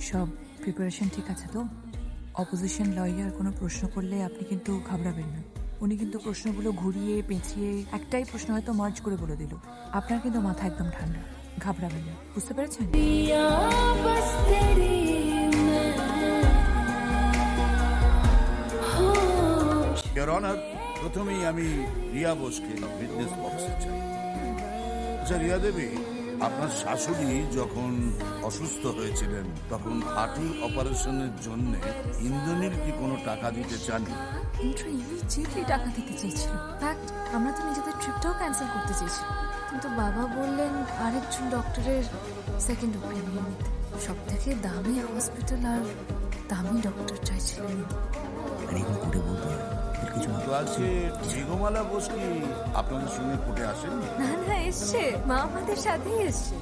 সব প্রিপারেশন ঠিক আছে তো? অপোজিশন লয়ার কোনো প্রশ্ন করলে আপনি কিন্তু ঘাবড়াবেন না। উনি কিন্তু প্রশ্নগুলো ঘুরিয়ে পেঁচিয়ে একটাই প্রশ্ন হয়তো মার্চ করে বলে দিল। আপনার কিন্তু মাথা একদম ঠান্ডা। ঘাবড়াবেন না। বুঝতে পেরেছেন? প্রথমেই আমি রিয়া বোসকে ফিটনেস বক্সে চাই। আচ্ছা রিয়া দেবী আপনার শাশুড়ি যখন অসুস্থ হয়েছিলেন তখন হাঁটুর অপারেশনের জন্য ইন্দ্রনীল কি কোনো টাকা দিতে চান ইন্ট্রো ইমিডিয়েটলি টাকা দিতে চেয়েছিল? ফ্যাক্ট আমরা তো নিজেদের ট্রিপটাও ক্যান্সেল করতে চেয়েছি। কিন্তু বাবা বললেন আরেকজন ডক্টরের সেকেন্ড ওপিনিয়ন নিতে। সব থেকে দামি হসপিটাল আর দামি ডক্টর চাইছিলেন। আর এগুলো করে বলতে হয় এর কিছু না তো আজকে মেঘমালা বোস কি আপনাদের সঙ্গে কোর্টে আসেন না না এসছে। মা আমাদের সাথেই এসছে।